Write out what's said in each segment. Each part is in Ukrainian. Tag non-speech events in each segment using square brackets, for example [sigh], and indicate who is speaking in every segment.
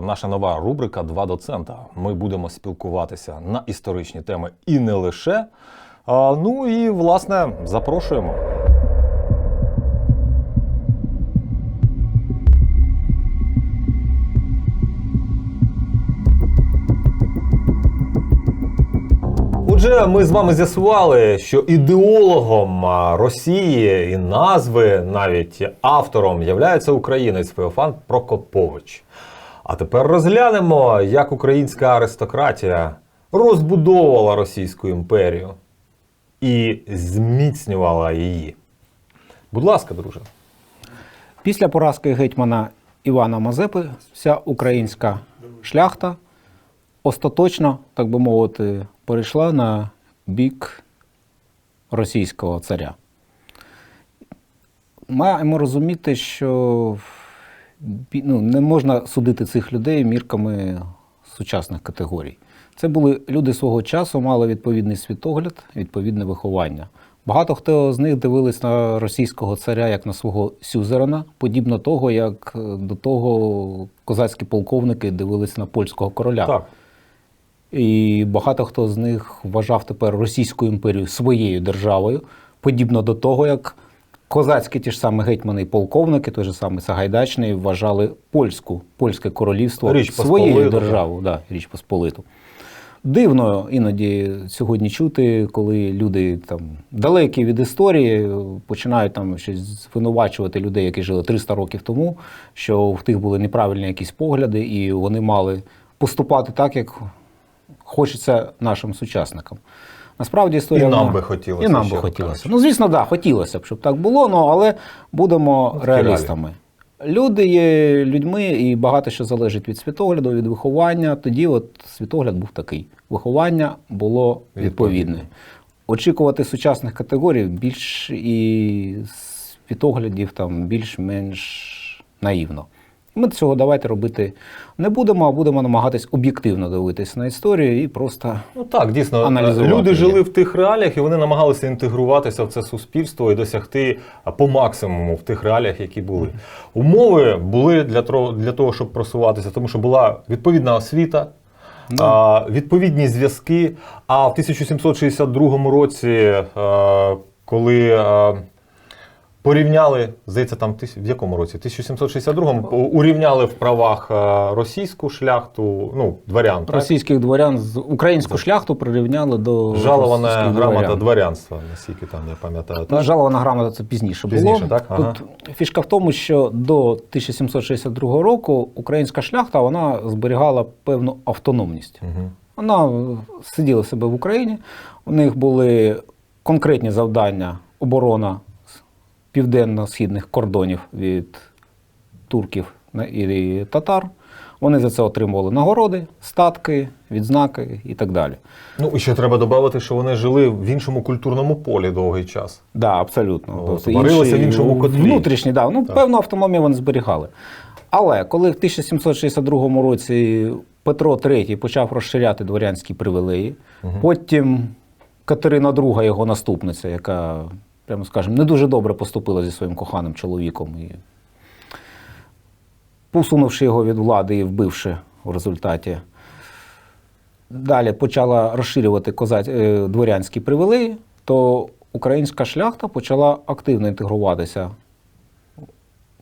Speaker 1: Наша нова рубрика Два доцента. Ми будемо спілкуватися на історичні теми і не лише. А, ну і власне запрошуємо. Отже, ми з вами з'ясували, що ідеологом Росії і назви, навіть автором, являється українець Феофан Прокопович. А тепер розглянемо, як українська аристократія розбудовувала Російську імперію і зміцнювала її. Будь ласка, друже.
Speaker 2: Після поразки гетьмана Івана Мазепи вся українська шляхта остаточно, так би мовити, перейшла на бік російського царя. Маємо розуміти, що ну, не можна судити цих людей мірками сучасних категорій. Це були люди свого часу, мали відповідний світогляд, відповідне виховання. Багато хто з них дивились на російського царя як на свого сюзерена, подібно того, як е, до того козацькі полковники дивились на польського короля.
Speaker 1: Так.
Speaker 2: І багато хто з них вважав тепер Російську імперію своєю державою, подібно до того, як козацькі ті ж самі гетьмани і полковники, той же самий Сагайдачний, вважали польську, польське королівство
Speaker 1: Річ
Speaker 2: своєю державою, да, Річ Посполиту. Дивно іноді сьогодні чути, коли люди там далекі від історії починають там щось звинувачувати людей, які жили 300 років тому, що в тих були неправильні якісь погляди, і вони мали поступати так, як хочеться нашим сучасникам. Насправді історія
Speaker 1: І нам
Speaker 2: вона-
Speaker 1: би хотілося,
Speaker 2: І нам би хотілося. Ну, звісно, так, да, хотілося б, щоб так було, ну, але будемо
Speaker 1: такі
Speaker 2: реалістами. Люди є людьми, і багато що залежить від світогляду, від виховання. Тоді от світогляд був такий. Виховання було відповідне.
Speaker 1: Відповідне.
Speaker 2: Очікувати сучасних категорій більш і світоглядів там більш-менш наївно. Ми цього давайте робити не будемо, а будемо намагатись об'єктивно дивитись на історію і просто
Speaker 1: Ну так, дійсно,
Speaker 2: Аналізувати
Speaker 1: люди
Speaker 2: її.
Speaker 1: жили в тих реаліях, і вони намагалися інтегруватися в це суспільство і досягти по максимуму в тих реаліях, які були. Умови були для того, для того, щоб просуватися, тому що була відповідна освіта. а, Відповідні зв'язки. А в 1762 році, е, коли порівняли, здається, там в якому році? В 1762-му урівняли в правах е, російську шляхту, ну, дворян. так?
Speaker 2: російських дворян з українську шляхту прирівняли до
Speaker 1: Жалована
Speaker 2: російських
Speaker 1: грамота
Speaker 2: дворян.
Speaker 1: дворянства, наскільки там я пам'ятаю.
Speaker 2: Ну,
Speaker 1: Так?
Speaker 2: Жалована грамота це пізніше,
Speaker 1: Пізніше,
Speaker 2: було.
Speaker 1: так? Ага.
Speaker 2: Тут фішка в тому, що до 1762 року українська шляхта вона зберігала певну автономність.
Speaker 1: Мгм.
Speaker 2: Вона сиділа себе в Україні. У них були конкретні завдання оборона південно-східних кордонів від турків і татар. Вони за це отримували нагороди, статки, відзнаки і так далі.
Speaker 1: Ну і ще треба додати, що вони жили в іншому культурному полі довгий час.
Speaker 2: Да, абсолютно. Тобто інші,
Speaker 1: в іншому котлі.
Speaker 2: Внутрішні, да. Ну,
Speaker 1: Так.
Speaker 2: певну автономію вони зберігали. Але коли в 1762 році Петро III почав розширяти дворянські привілеї, потім Катерина II, його наступниця, яка, прямо скажемо, не дуже добре поступила зі своїм коханим чоловіком і посунувши його від влади і вбивши в результаті. Далі почала розширювати козаць, е, дворянські привілеї, то українська шляхта почала активно інтегруватися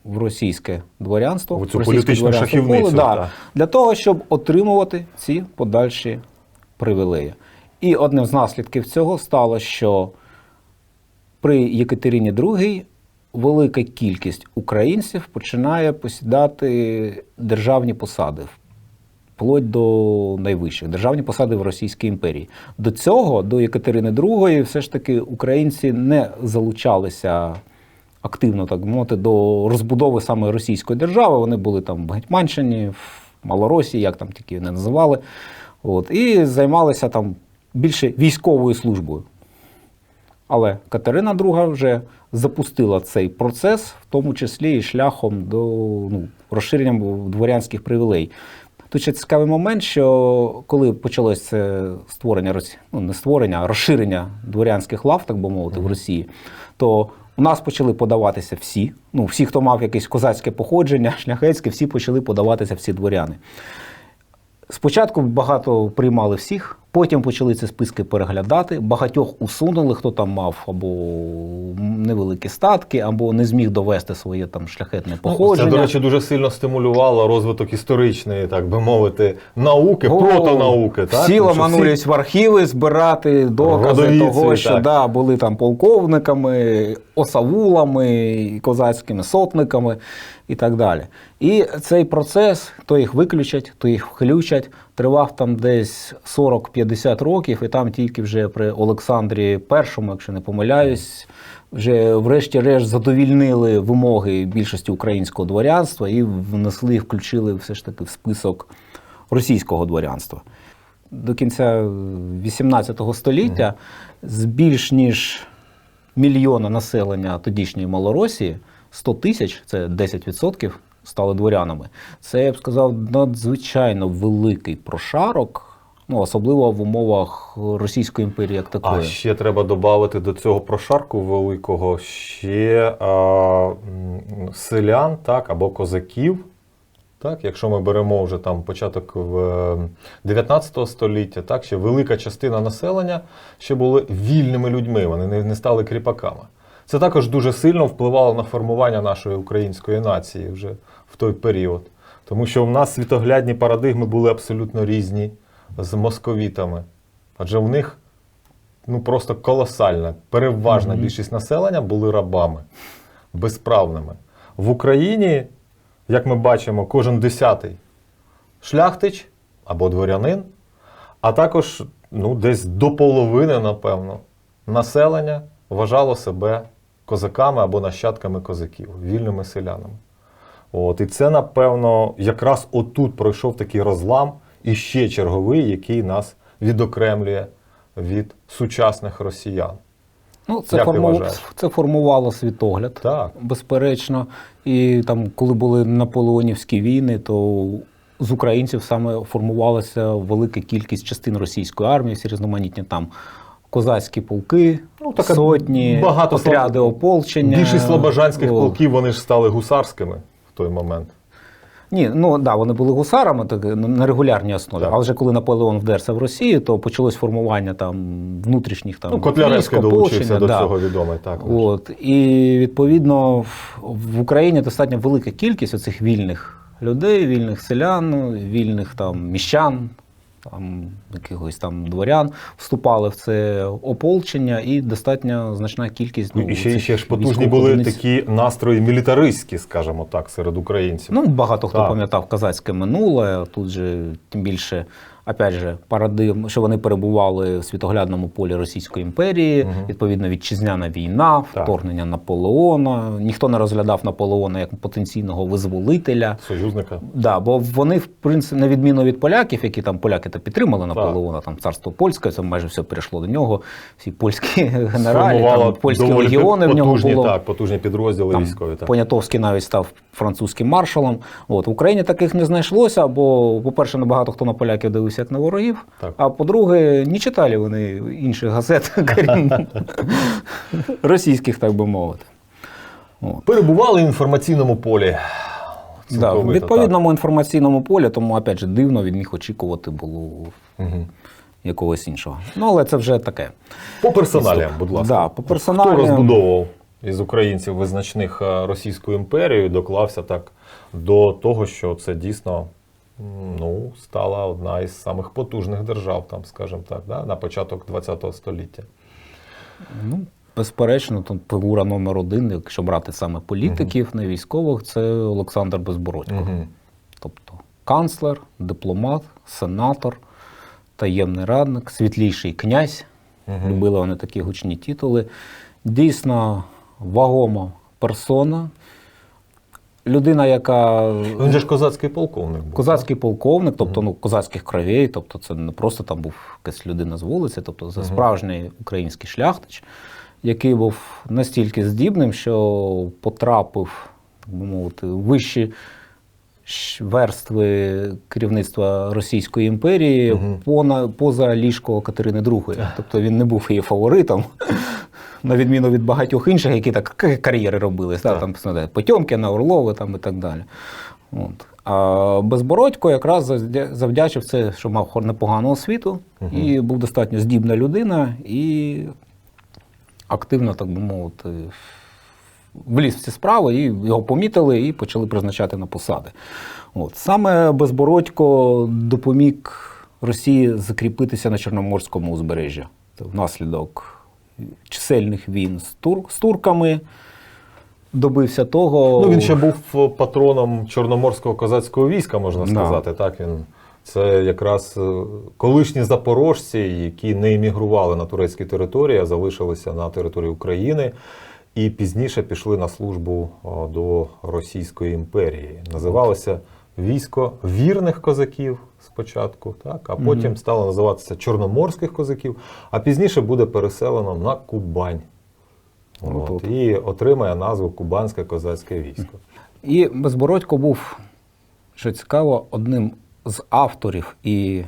Speaker 2: в російське дворянство,
Speaker 1: У цю політичну шахівницю,
Speaker 2: поле, да,
Speaker 1: так.
Speaker 2: для того, щоб отримувати ці подальші привілеї. І одним з наслідків цього стало, що при Єкатерині II велика кількість українців починає посідати державні посади, вплоть до найвищих державні посади в Російській імперії. До цього, до Єкатерини II, все ж таки українці не залучалися активно, так мовити, до розбудови саме російської держави. Вони були там в Гетьманщині, в Малоросії, як там тільки не називали. От, і займалися там більше військовою службою. Але Катерина II вже запустила цей процес, в тому числі і шляхом до ну, розширення дворянських привілей. Тут ще цікавий момент, що коли почалось це створення ну не створення, а розширення дворянських лав, так би мовити, в Росії, то У нас почали подаватися всі. Ну, всі, хто мав якесь козацьке походження, [laughs] шляхетське, всі почали подаватися всі дворяни. Спочатку багато приймали всіх, потім почали ці списки переглядати. Багатьох усунули, хто там мав або невеликі статки, або не зміг довести своє там шляхетне походження.
Speaker 1: Ну, Це, до речі, дуже сильно стимулювало розвиток історичної, так би мовити, науки,
Speaker 2: О,
Speaker 1: протонауки. Так?
Speaker 2: Всі
Speaker 1: Тому що
Speaker 2: ломанулись в архіви збирати докази
Speaker 1: Родовідці,
Speaker 2: того, що
Speaker 1: так.
Speaker 2: да, були там полковниками, осавулами, козацькими сотниками і так далі. І цей процес, то їх виключать, то їх включать, тривав там десь 40-50 років, і там тільки вже при Олександрі І, якщо не помиляюсь, вже врешті-решт задовільнили вимоги більшості українського дворянства і внесли, і включили все ж таки в список російського дворянства. До кінця 18 століття з більш ніж мільйона населення тодішньої Малоросії 100 тисяч, це 10%, стали дворянами. Це, я б сказав, надзвичайно великий прошарок, ну, особливо в умовах Російської імперії як такої.
Speaker 1: А ще треба додати до цього прошарку великого ще а, селян, так, або козаків. Так, якщо ми беремо вже там початок в е, 19 століття, так, ще велика частина населення ще були вільними людьми, вони не, не стали кріпаками. Це також дуже сильно впливало на формування нашої української нації вже в той період. Тому що в нас світоглядні парадигми були абсолютно різні з московітами. Адже в них ну просто колосальна, переважна
Speaker 2: Мгм.
Speaker 1: більшість населення були рабами, безправними. В Україні, як ми бачимо, кожен десятий шляхтич або дворянин, а також ну, десь до половини, напевно, населення вважало себе козаками або нащадками козаків, вільними селянами. От, і це, напевно, якраз отут пройшов такий розлам, і ще черговий, який нас відокремлює від сучасних росіян.
Speaker 2: Ну, це,
Speaker 1: Як
Speaker 2: форму... це формувало світогляд,
Speaker 1: Так.
Speaker 2: безперечно. І там, коли були наполеонівські війни, то з українців саме формувалася велика кількість частин російської армії, всі різноманітні там козацькі полки,
Speaker 1: Ну, така
Speaker 2: сотні,
Speaker 1: багато
Speaker 2: отряди
Speaker 1: слаб-
Speaker 2: ополчення.
Speaker 1: Більшість слобожанських
Speaker 2: О.
Speaker 1: полків вони ж стали гусарськими в той момент.
Speaker 2: Ні, ну да, вони були гусарами так, на регулярній основі.
Speaker 1: Так.
Speaker 2: Але вже коли Наполеон вдерся в Росію, то почалось формування там внутрішніх там
Speaker 1: Ну, Котляревський долучився до
Speaker 2: да.
Speaker 1: цього відомий. Так,
Speaker 2: От, і відповідно в- в Україні достатньо велика кількість оцих вільних людей, вільних селян, вільних там міщан, там якихось там дворян вступали в це ополчення, і достатньо значна кількість.
Speaker 1: Ну, і ще,
Speaker 2: цих
Speaker 1: ще ж потужні були
Speaker 2: одиниць.
Speaker 1: такі настрої мілітаристські, скажімо так, серед українців.
Speaker 2: Ну, багато хто пам'ятав казацьке минуле. Тут же тим більше, опять же, парадигм, що вони перебували в світоглядному полі Російської імперії,
Speaker 1: Мгм.
Speaker 2: відповідно, вітчизняна війна,
Speaker 1: Так.
Speaker 2: вторгнення Наполеона. Ніхто не розглядав Наполеона як потенційного визволителя.
Speaker 1: Союзника.
Speaker 2: Да, бо вони, в принципі, на відміну від поляків, які там поляки то підтримали Наполеона, там царство польське, це майже все перейшло до нього. Всі польські генералі, там, польські легіони в нього було.
Speaker 1: так, потужні підрозділи
Speaker 2: Там
Speaker 1: військові. Так.
Speaker 2: Понятовський навіть став французьким маршалом. От в Україні таких не знайшлося, бо, по-перше, небагато хто на поляків дивився як на ворогів.
Speaker 1: Так.
Speaker 2: А по-друге, не читали вони інших газет, [laughs] російських, так би мовити. От.
Speaker 1: Перебували в інформаційному полі.
Speaker 2: Да, в відповідному інформаційному полі, тому опять же дивно від них очікувати було
Speaker 1: так. Мгм.
Speaker 2: якогось іншого. Ну, але це вже таке.
Speaker 1: По персоналіям, будь ласка.
Speaker 2: Да, по
Speaker 1: Хто розбудовував із українців визначних е, Російську імперію і доклався так до того, що це дійсно ну, стала одна із самих потужних держав, там, скажімо так, да, на початок ХХ століття.
Speaker 2: Ну, безперечно, тут фігура номер один, якщо брати саме політиків, не військових, це Олександр Безбородько.
Speaker 1: Мгм.
Speaker 2: Тобто канцлер, дипломат, сенатор, таємний радник, світліший князь.
Speaker 1: Мгм.
Speaker 2: Любили вони такі гучні титули. Дійсно вагома персона. Людина, яка
Speaker 1: Він же ж козацький полковник був.
Speaker 2: козацький полковник, тобто ну, козацьких кровей, тобто це не просто там був якась людина з вулиці, тобто це справжній український шляхтич, який був настільки здібним, що потрапив, так би мовити, в вищі верстви керівництва Російської імперії пона- поза ліжко Катерини II. Тобто він не був її фаворитом. На відміну від багатьох інших, які так кар'єри робили,
Speaker 1: Так.
Speaker 2: там Потьомкіна, Орлови там, і так далі. От. А Безбородько якраз завдячив це, що мав непогану освіту, і був достатньо здібна людина, і активно, так би мовити, вліз в ці справи, і його помітили і почали призначати на посади. От. Саме Безбородько допоміг Росії закріпитися на Чорноморському узбережжі. Внаслідок чисельних війн з, тур, з турками. Добився того.
Speaker 1: Ну, він ще був патроном Чорноморського козацького війська, можна
Speaker 2: Да.
Speaker 1: сказати. Так, він, це якраз е, колишні запорожці, які не емігрували на турецькі території, а залишилися на території України. І пізніше пішли на службу до Російської імперії. Називалося військо вірних козаків спочатку, так, а потім стало називатися Чорноморських козаків, а пізніше буде переселено на Кубань. От,
Speaker 2: От-от.
Speaker 1: і отримає назву Кубанське козацьке військо.
Speaker 2: І Безбородько був, що цікаво, одним з авторів і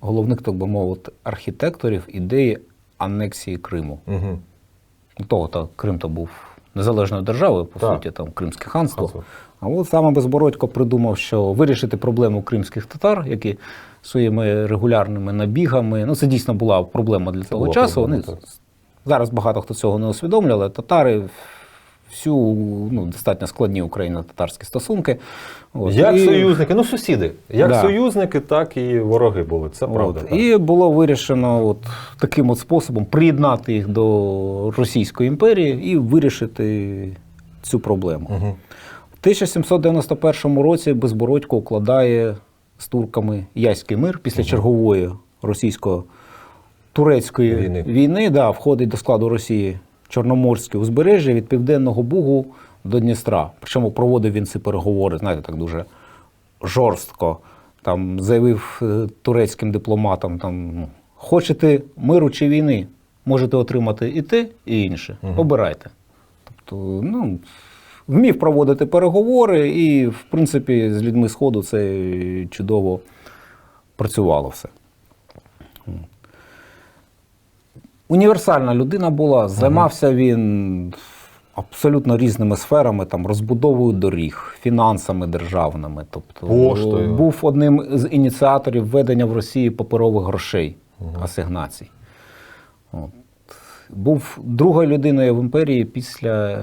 Speaker 2: головних, так би мовити, архітекторів ідеї анексії Криму.
Speaker 1: Угу.
Speaker 2: Того то Крим то був незалежною державою, по
Speaker 1: Так.
Speaker 2: суті, там Кримське ханство.
Speaker 1: Ханство.
Speaker 2: А от саме Безбородько придумав, що вирішити проблему кримських татар, які своїми регулярними набігами, ну це дійсно була проблема для того часу.
Speaker 1: проблема,
Speaker 2: Вони
Speaker 1: так.
Speaker 2: зараз багато хто цього не усвідомлює, але татари всю ну, достатньо складні україно-татарські стосунки. От,
Speaker 1: Як
Speaker 2: і-
Speaker 1: союзники, ну сусіди. Як
Speaker 2: Да.
Speaker 1: союзники, так і вороги були. Це правда.
Speaker 2: От.
Speaker 1: так.
Speaker 2: І було вирішено от таким от способом приєднати їх до Російської імперії і вирішити цю проблему.
Speaker 1: Угу.
Speaker 2: В 1791 році Безбородько укладає з турками Яський мир після чергової російсько-турецької
Speaker 1: Війни.
Speaker 2: війни. да, входить до складу Росії Чорноморське узбережжя від Південного Бугу до Дністра. Причому проводив він ці переговори, знаєте, так дуже жорстко. Там заявив е, турецьким дипломатам: там, ну, хочете миру чи війни, можете отримати і те, і інше. Обирайте. Тобто, ну, вмів проводити переговори, і, в принципі, з людьми Сходу це чудово працювало все. Універсальна людина була, займався він абсолютно різними сферами, там, розбудовою доріг, фінансами державними. Тобто,
Speaker 1: Поштою.
Speaker 2: був одним з ініціаторів введення в Росії паперових грошей, асигнацій. От. Був другою людиною в імперії після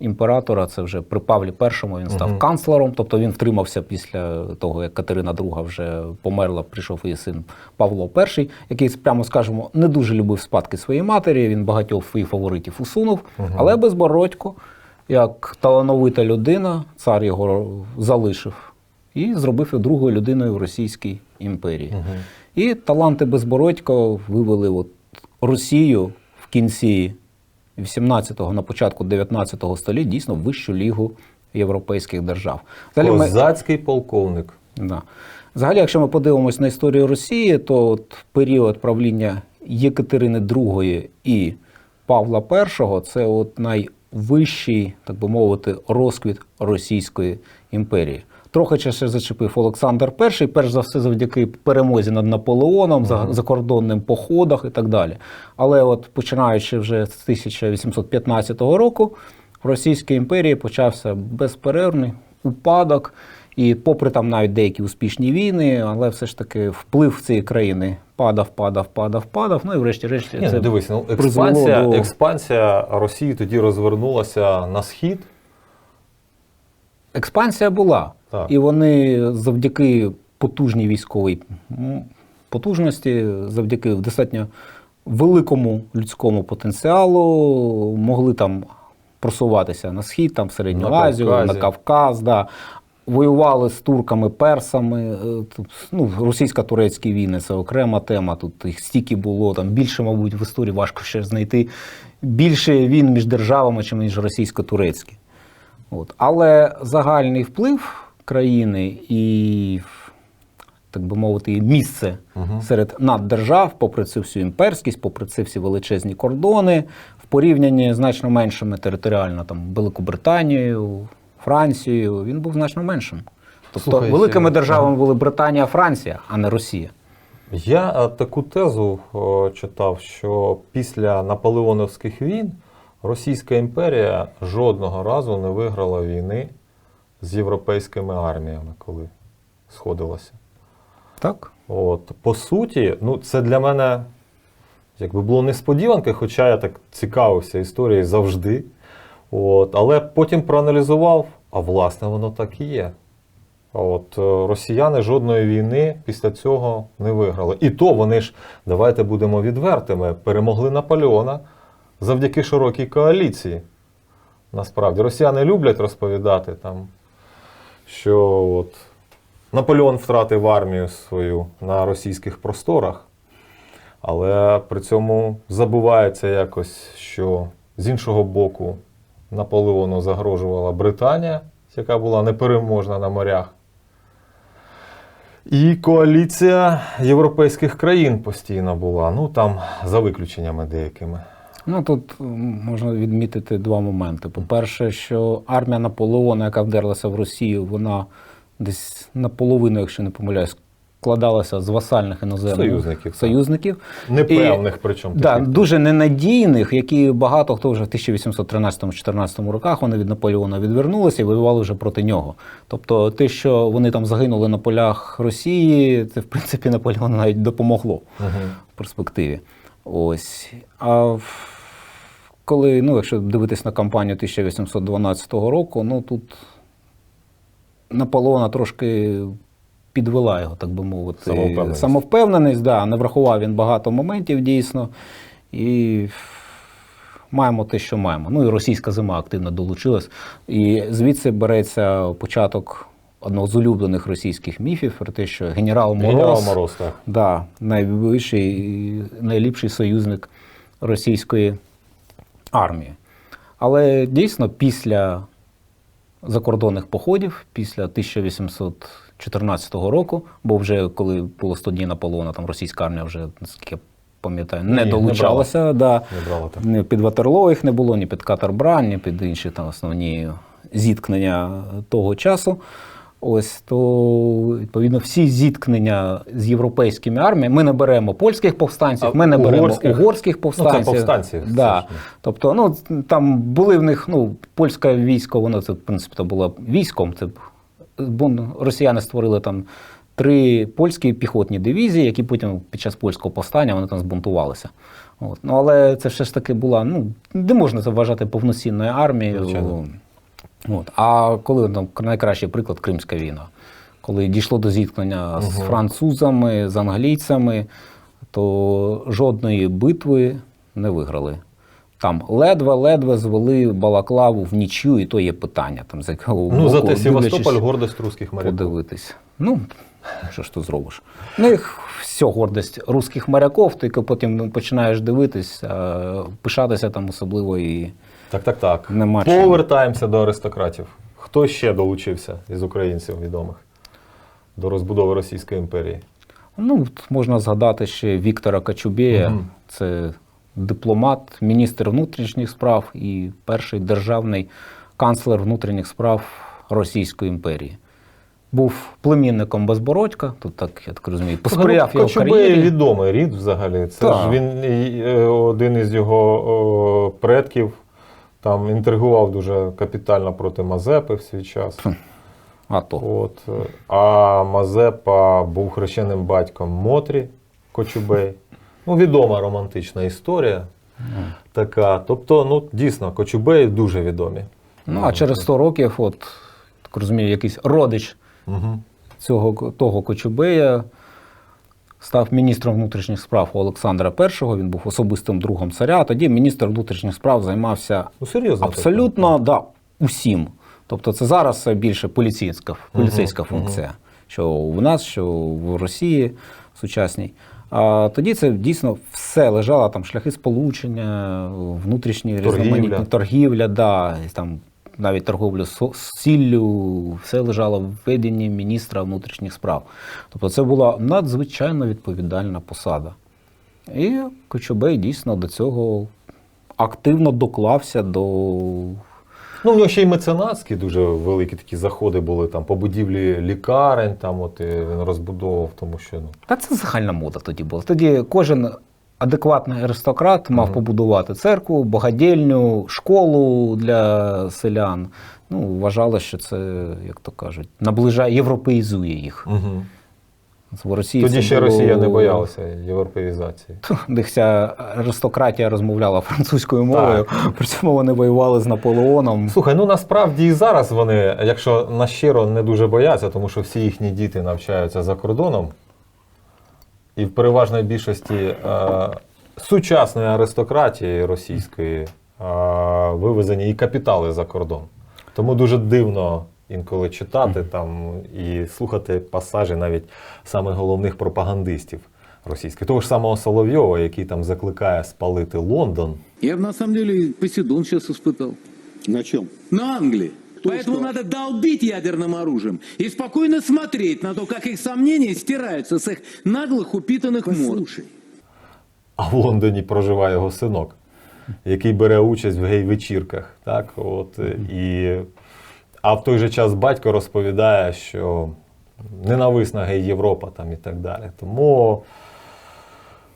Speaker 2: імператора. Це вже при Павлі І він став
Speaker 1: Мгм.
Speaker 2: канцлером, тобто він втримався після того, як Катерина II вже померла, прийшов її син Павло І, який, прямо скажемо, не дуже любив спадки своєї матері. Він багатьох своїх фаворитів усунув, але безбородько, як талановита людина, цар його залишив і зробив його другою людиною в Російській імперії. І таланти Безбородько вивели от Росію в кінці 18-го, на початку 19-го століття дійсно вищу лігу європейських держав. Взагалі, ми-
Speaker 1: полковник.
Speaker 2: Да. Взагалі, якщо ми подивимось на історію Росії, то от період правління Єкатерини II і Павла І це от найвищий, так би мовити, розквіт Російської імперії. Трохи ще зачепив Олександр І, перш за все завдяки перемозі над Наполеоном, за закордонним походах і так далі. Але от починаючи вже з 1815 року, в Російській імперії почався безперервний упадок. І попри там навіть деякі успішні війни, але все ж таки вплив цієї країни падав, падав, падав, падав. Ну і врешті-решт це
Speaker 1: ну, дивись, ну, експансія,
Speaker 2: до-
Speaker 1: експансія Росії тоді розвернулася на схід.
Speaker 2: експансія була.
Speaker 1: Так.
Speaker 2: І вони завдяки потужній військовій потужності, завдяки достатньо великому людському потенціалу могли там просуватися на схід, там в Середню
Speaker 1: На
Speaker 2: Азію,
Speaker 1: Кавказі.
Speaker 2: на Кавказ. Да. Воювали з турками, персами. Е, Ну, російсько-турецькі війни це окрема тема. Тут їх стільки було, там більше, мабуть, в історії важко ще знайти більше війн між державами, ніж російсько-турецькі. От. Але загальний вплив країни і, так би мовити, і місце серед наддержав, попри цю всю імперськість, попри ці всі величезні кордони, в порівнянні з значно меншими територіально там, Великобританією, Францією, він був значно меншим. Тобто
Speaker 1: Слухай,
Speaker 2: великими державами були Британія, Франція, а не Росія.
Speaker 1: Я е, таку тезу е, читав, що після наполеоновських війн Російська імперія жодного разу не виграла війни з європейськими арміями, коли сходилася.
Speaker 2: Так?
Speaker 1: От, по суті, ну, це для мене якби було несподіванки, хоча я так цікавився історією завжди. От, але потім проаналізував, а власне воно так і є. От, е, росіяни жодної війни після цього не виграли. І то вони ж, давайте будемо відвертими, перемогли Наполеона завдяки широкій коаліції. Насправді, росіяни люблять розповідати там, що от Наполеон втратив армію свою на російських просторах, але при цьому забувається якось, що з іншого боку Наполеону загрожувала Британія, яка була непереможна на морях. І коаліція європейських країн постійно була, ну там за виключеннями деякими.
Speaker 2: Ну тут можна відмітити два моменти. По-перше, що армія Наполеона, яка вдерлася в Росію, вона десь наполовину, якщо не помиляюсь, складалася з васальних іноземних
Speaker 1: Союзників,
Speaker 2: союзників.
Speaker 1: Непевних, причому
Speaker 2: Да, дуже ненадійних, які багато хто вже в 1813-14 роках вони від Наполеона відвернулися і воювали вже проти нього. Тобто, те, що вони там загинули на полях Росії, це в принципі Наполеону навіть допомогло
Speaker 1: Мгм.
Speaker 2: в перспективі. Ось. А в- коли, ну, якщо дивитись на кампанію 1812 року, ну тут Наполеона трошки підвела його, так би мовити.
Speaker 1: Самовпевненість.
Speaker 2: Самовпевненість, да, не врахував він багато моментів дійсно. І маємо те, що маємо. Ну і російська зима активно долучилась. І звідси береться початок одного з улюблених російських міфів про те, що генерал Мороз,
Speaker 1: Генерал Мороз, так.
Speaker 2: Да, і найліпший союзник російської армії. Але дійсно після закордонних походів, після 1814 року, бо вже коли було 100 днів Наполеона, там російська армія вже, наскільки я пам'ятаю, не
Speaker 1: Ні, не
Speaker 2: долучалася. да,
Speaker 1: Не брали так.
Speaker 2: ні під Ватерлоо їх не було, ні під Катарбран, ні під інші там основні зіткнення того часу. Ось то відповідно всі зіткнення з європейськими арміями. Ми не беремо польських повстанців,
Speaker 1: А
Speaker 2: ми не беремо
Speaker 1: угорських?
Speaker 2: угорських
Speaker 1: Ну, це
Speaker 2: повстанців.
Speaker 1: повстанці,
Speaker 2: Да. Тобто, ну там були в них ну, польське військо, воно це в принципі то було військом. Це росіяни створили там три польські піхотні дивізії, які потім під час польського повстання вони там збунтувалися. От. Ну, але це все ж таки була, ну, не можна це вважати повноцінною армією.
Speaker 1: Звичайно.
Speaker 2: От. А коли там найкращий приклад Кримська війна, коли дійшло до зіткнення з французами, з англійцями, то жодної битви не виграли. Там ледве-ледве звели Балаклаву в нічю, і то є питання. Там, з якого
Speaker 1: Ну, зате Севастополь гордость русських моряків.
Speaker 2: подивитись. Ну, що ж ти зробиш? Ну, їх все гордость русських моряків, тільки потім починаєш дивитись, пишатися там особливо і.
Speaker 1: Так, так, так.
Speaker 2: Нема.
Speaker 1: Повертаємося до аристократів. Хто ще долучився із українців відомих до розбудови Російської імперії?
Speaker 2: Ну, можна згадати ще Віктора Качубєя.
Speaker 1: Мгм.
Speaker 2: Це дипломат, міністр внутрішніх справ і перший державний канцлер внутрішніх справ Російської імперії. Був племінником Безбородька, тут так, я так розумію, посприяв його
Speaker 1: Кочубей
Speaker 2: кар'єрі.
Speaker 1: відомий рід взагалі. Це
Speaker 2: Так.
Speaker 1: ж він е, один із його предків там інтригував дуже капітально проти Мазепи в свій час.
Speaker 2: А то.
Speaker 1: От. е, А Мазепа був хрещеним батьком Мотрі Кочубей. Ну, відома романтична історія. Така. Тобто, ну, дійсно, Кочубеї дуже відомі.
Speaker 2: Ну, а через 100 років, от, так розумію, якийсь родич
Speaker 1: Угу.
Speaker 2: цього того Кочубея став міністром внутрішніх справ у Олександра І. Він був особистим другом царя. А тоді міністр внутрішніх справ займався
Speaker 1: Ну, серйозно.
Speaker 2: абсолютно да, усім. Тобто це зараз більше поліцейська, поліцейська
Speaker 1: Мгм,
Speaker 2: функція, що в нас, що в Росії сучасній. А тоді це дійсно все лежало там шляхи сполучення, внутрішні
Speaker 1: Торгівля.
Speaker 2: різноманітні торгівля, да, там навіть торговлю з сіллю, все лежало в веденні міністра внутрішніх справ. Тобто це була надзвичайно відповідальна посада. І Кочубей дійсно до цього активно доклався до
Speaker 1: Ну, в нього ще й меценатські дуже великі такі заходи були там по будівлі лікарень, там от він розбудовував, тому що ну.
Speaker 2: Та це загальна мода тоді була. Тоді кожен адекватний аристократ мав побудувати церкву, богадільню, школу для селян. Ну, вважали, що це, як то кажуть, наближає, європеїзує їх.
Speaker 1: Угу.
Speaker 2: В Росії
Speaker 1: Тоді ще
Speaker 2: було-
Speaker 1: Росія не боялася європеїзації.
Speaker 2: де вся аристократія розмовляла французькою мовою, [laughs] при цьому вони воювали з Наполеоном.
Speaker 1: Слухай, ну насправді і зараз вони, якщо на щиро, не дуже бояться, тому що всі їхні діти навчаються за кордоном. І в переважної більшості е, сучасної аристократії російської е, вивезені і капітали за кордон. Тому дуже дивно інколи читати там і слухати пасажі навіть самих головних пропагандистів російських. Того ж самого Соловйова, який там закликає спалити Лондон.
Speaker 3: Я бы на самом деле Поседон сейчас испытал.
Speaker 4: На чем?
Speaker 3: На Англии.
Speaker 4: Кто
Speaker 3: Поэтому
Speaker 4: что?
Speaker 3: надо долбить ядерным оружием и спокойно смотреть на то, как их сомнения стираются с их наглых упитанных морд.
Speaker 4: Послушай,
Speaker 1: а в Лондоні проживає його синок, який бере участь в гей-вечірках. Так? От, е, і, а в той же час батько розповідає, що ненависна гей-Європа там і так далі. Тому.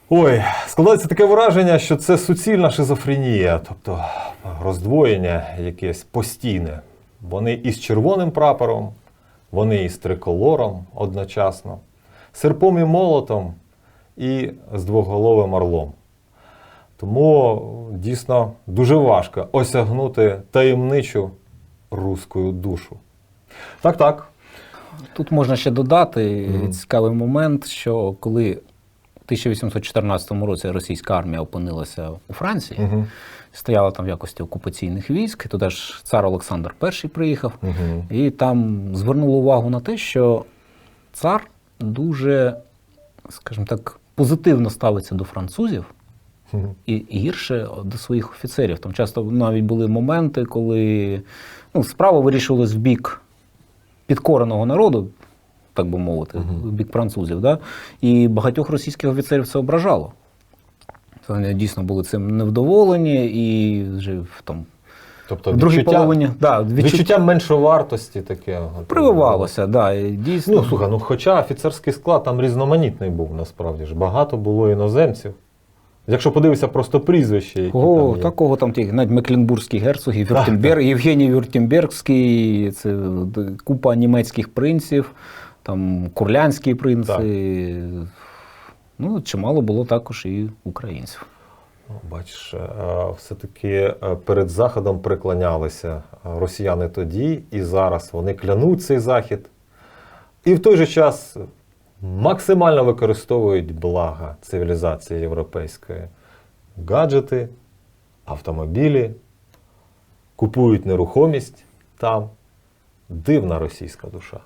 Speaker 1: Ой, складається таке враження, що це суцільна шизофренія, тобто роздвоєння якесь постійне. Вони із червоним прапором, вони із триколором одночасно, серпом і молотом і з двоголовим орлом. Тому дійсно дуже важко осягнути таємничу руську душу. Так, так.
Speaker 2: Тут можна ще додати
Speaker 1: Мгм.
Speaker 2: цікавий момент, що коли 1814 році російська армія опинилася у Франції,
Speaker 1: Угу.
Speaker 2: стояла там в якості окупаційних військ, туди ж цар Олександр І приїхав,
Speaker 1: Угу.
Speaker 2: і там звернули увагу на те, що цар дуже, скажімо так, позитивно ставиться до французів. І і гірше до своїх офіцерів. Там часто навіть були моменти, коли ну, справа вирішувалась в бік підкореного народу, так би мовити, в бік французів. Да? І багатьох російських офіцерів це ображало. Вони дійсно були цим невдоволені, і вже в там,
Speaker 1: Тобто
Speaker 2: в другій
Speaker 1: відчуття,
Speaker 2: половині да,
Speaker 1: відчуття...
Speaker 2: відчуття
Speaker 1: меншовартості таке.
Speaker 2: прививалося. Да, дійсно.
Speaker 1: Ну, слухай, ну хоча офіцерський склад там різноманітний був, насправді ж. Багато було іноземців. Якщо подивитися просто прізвища, які
Speaker 2: О,
Speaker 1: там є.
Speaker 2: такого там ті, навіть Мекленбурзький герцог, Вюртемберг, Євгеній Вюртембергський, це купа німецьких принців, там курлянські принци. Ну, чимало було також і українців.
Speaker 1: Бачиш, е, все-таки е, перед Заходом приклонялися е, росіяни тоді і зараз. Вони клянуть цей захід. І в той же час максимально використовують блага цивілізації європейської. Гаджети, автомобілі, купують нерухомість там. Дивна російська душа.